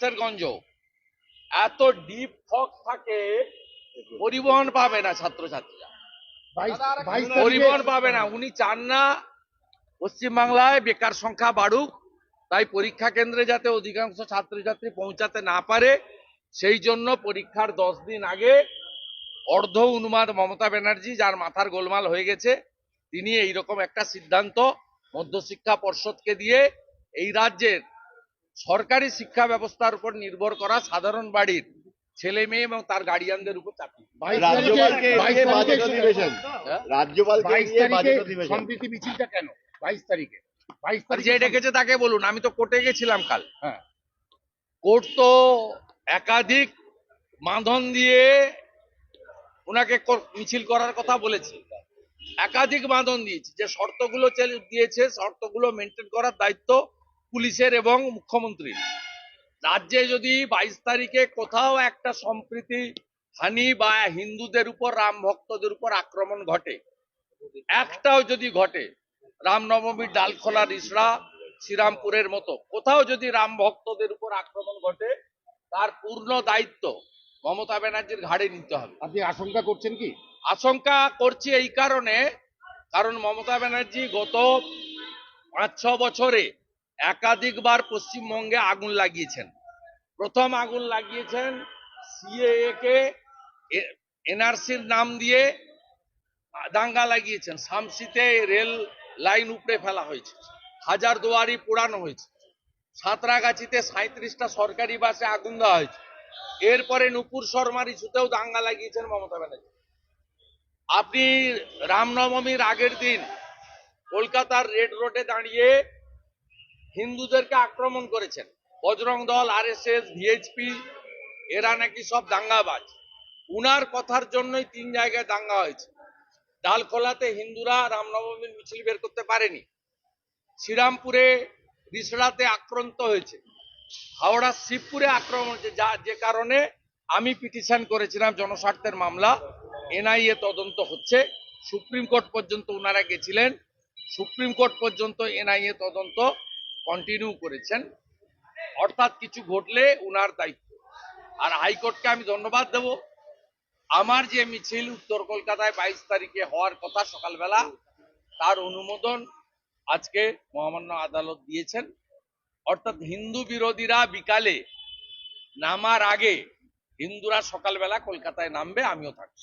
গঞ্জ এত deep fog থাকে পরিবহন পাবে না ছাত্রছাত্রীরা। পরিবহন পাবে না উনি চান না পশ্চিমবাংলায় বেকার সংখ্যা বাড়ুক তাই পরীক্ষা কেন্দ্রে যাতে অধিকাংশ ছাত্রছাত্রী পৌঁছাতে না পারে সেই জন্য পরীক্ষার দশ দিন আগে অর্ধ উন্মাদ মমতা ব্যানার্জি যার মাথার গোলমাল হয়ে গেছে তিনি এইরকম একটা সিদ্ধান্ত মধ্যশিক্ষা পর্ষদকে দিয়ে এই রাজ্যের সরকারি শিক্ষা ব্যবস্থার উপর নির্ভর করা সাধারণ বাড়ির ছেলে মেয়ে এবং তার গার্ডিয়ানদের উপর হ্যাঁ? সম্প্রীতি মিছিলটা কেন? বাইশ তারিখে। বাইশ যে ডেকেছে তাকে বলুন আমি তো কোর্টে গেছিলাম কাল। হ্যাঁ। কোর্ট তো একাধিক বাঁধন দিয়ে ওনাকে মিছিল করার কথা বলেছে। একাধিক বাঁধন দিয়েছে। যে শর্তগুলো দিয়েছে শর্তগুলো মেনটেন করার দায়িত্ব পুলিশের এবং মুখ্যমন্ত্রীর। রাজ্যে যদি বাইশ তারিখে কোথাও একটা সম্প্রীতি হানি বা হিন্দুদের উপর রাম ভক্তদের উপর আক্রমণ ঘটে একটাও যদি ঘটে রামনবমীর ডালখোলা রিসড়া শ্রীরামপুরের মতো কোথাও যদি রাম ভক্তদের উপর আক্রমণ ঘটে তার পূর্ণ দায়িত্ব মমতা ব্যানার্জির ঘাড়ে নিতে হবে। আপনি আশঙ্কা করছেন কি? আশঙ্কা করছি এই কারণে কারণ মমতা ব্যানার্জি গত পাঁচ ছ বছরে একাধিকবার পশ্চিমবঙ্গে আগুন লাগিয়েছেন। প্রথম আগুন লাগিয়েছেন সিএএ কে এনআরসির নাম দিয়ে দাঙ্গা লাগিয়েছেন। শামসিতে রেল লাইন উপড়ে ফেলা হয়েছে। হাজার দুয়ারি পোড়ানো হয়েছে। সাঁতরাগাছিতে সাঁত্রিশটা সরকারি বাসে আগুন দেওয়া হয়েছে। এরপরে নুপুর শর্মার ইস্যুতেও দাঙ্গা লাগিয়েছেন মমতা ব্যানার্জি। আপনি রামনবমীর আগের দিন কলকাতার রেড রোডে দাঁড়িয়ে হিন্দুদেরকে আক্রমণ করেছেন। বজরং দল, আরএসএস, ভিএইচপি, এরা নাকি সব দাঙ্গাবাজ। উনার কথার জন্যই তিন জায়গায় দাঙ্গা হয়েছে। ডালখোলাতে হিন্দুরা রামনবমীর মিছিল বের করতে পারেনি। শ্রীরামপুরে রিসড়াতে আক্রান্ত হয়েছে। হাওড়া শিবপুরে আক্রমণ হয়েছে। যা, যে কারণে আমি পিটিশন করেছিলাম জনস্বার্থের মামলা। এনআইএ তদন্ত হচ্ছে। সুপ্রিম কোর্ট পর্যন্ত ওনারা গেছিলেন। সুপ্রিম কোর্ট পর্যন্ত এনআইএ তদন্ত কন্টিনিউ করেছেন, অর্থাৎ কিছু ঘটলে উনার দায়িত্ব। আর হাইকোর্টকে আমি ধন্যবাদ দেব। আমার যে মিছিল উত্তর কলকাতায় বাইশ তারিখে হওয়ার কথা সকালবেলা, তার অনুমোদন আজকে মহামান্য আদালত দিয়েছেন। অর্থাৎ হিন্দু বিরোধীরা বিকালে নামার আগে হিন্দুরা সকালবেলা কলকাতায় নামবে আমিও থাকব।